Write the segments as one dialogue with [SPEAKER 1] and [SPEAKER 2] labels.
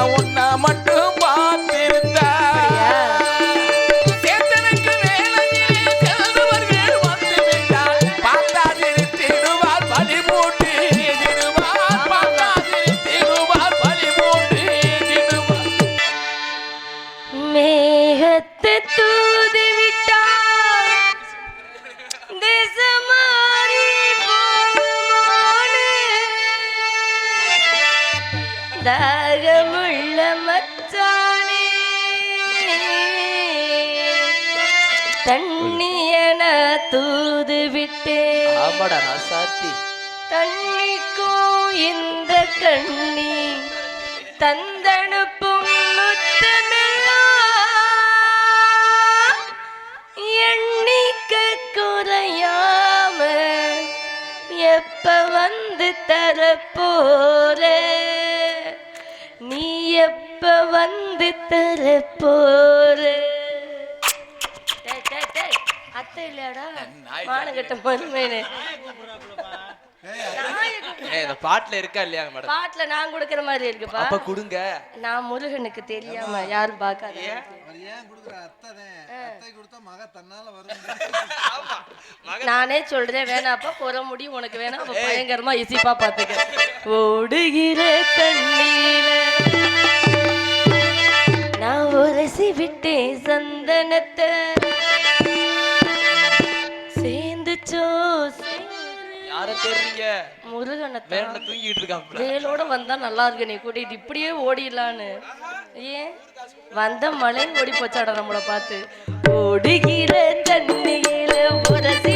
[SPEAKER 1] உன்னை மட்டும்
[SPEAKER 2] பார்த்திருந்தா. that தூது விட்டே.
[SPEAKER 1] தண்ணிக்கும் இந்த கண்ணி. தந்தனுப்பும் முத்தமெல்லாம் எண்ணிக்க குறையாம எப்ப வந்து தரப்போற? நீ எப்ப வந்து தரப்போற அத்தை இல்லையாடா? மானகட்ட
[SPEAKER 2] இந்த பாட்டுல இருக்கா இல்லையா மேடம்?
[SPEAKER 1] பாட்டுல நான் கொடுக்கிற மாதிரி இருக்குப்பா.
[SPEAKER 2] அப்ப கொடுங்க.
[SPEAKER 1] நான் முருகனுக்கு தெரியாம யாரும் பார்க்காத
[SPEAKER 3] அவர் ஏன் கொடுக்குற அத்தை அத்தை கொடுத்தா மக தன்னால வரும்.
[SPEAKER 1] நானே சொல்றேன் வேணாப்பா குற முடியும் உனக்கு வேணாம் அப்ப பயங்கரமா இசிப்பா பாத்துக்க. ஓடுகிற தண்ணீர. நான் உரசி விட்டேன் சந்தனத்தை.
[SPEAKER 2] யார தேடுறீங்க
[SPEAKER 1] முருகனத்தை
[SPEAKER 2] வேற தூங்கிட்டு இருக்கான்
[SPEAKER 1] வேலோட வந்தா நல்லா இருக்கு நீ கூட்டிட்டு இப்படியே ஓடிடலான்னு. ஏன்? வந்த மழை ஓடி போச்சாடா நம்மள பார்த்து. ஓடுகிற தண்ணியில உரசி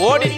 [SPEAKER 1] ஓடி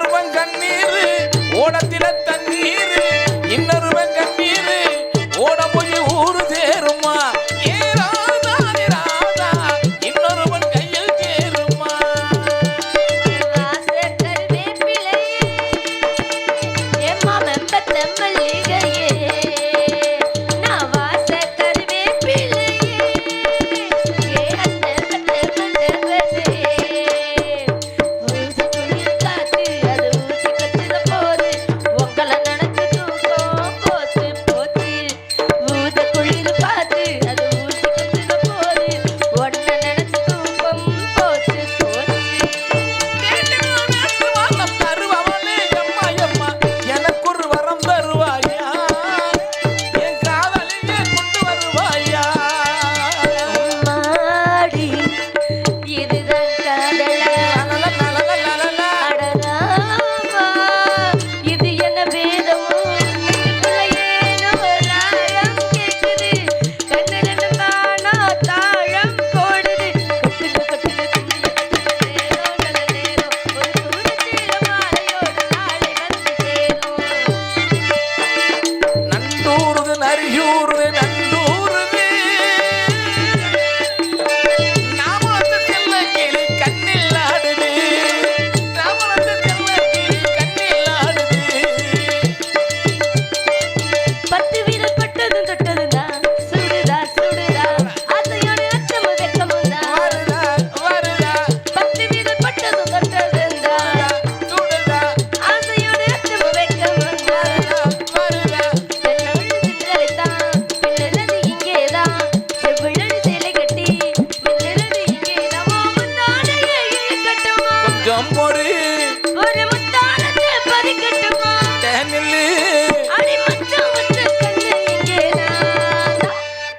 [SPEAKER 1] கர்மம் கண்ணீர் ஓடத்தில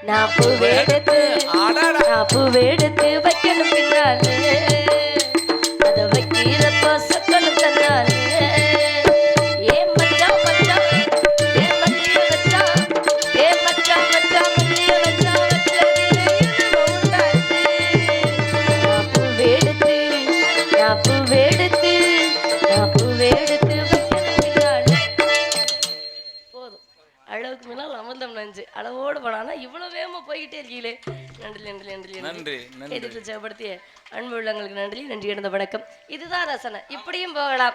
[SPEAKER 1] நான். பூவே வேகமா போய்கிட்டே இருக்கீங்களே. நன்றி நன்றி நன்றி
[SPEAKER 2] நன்றி.
[SPEAKER 1] எதிர்த்து ஜெயப்படுத்திய அன்பு உள்ளங்களுக்கு நன்றி நன்றி இடந்த வணக்கம். இதுதான் ரசனை. இப்படியும் போகலாம்.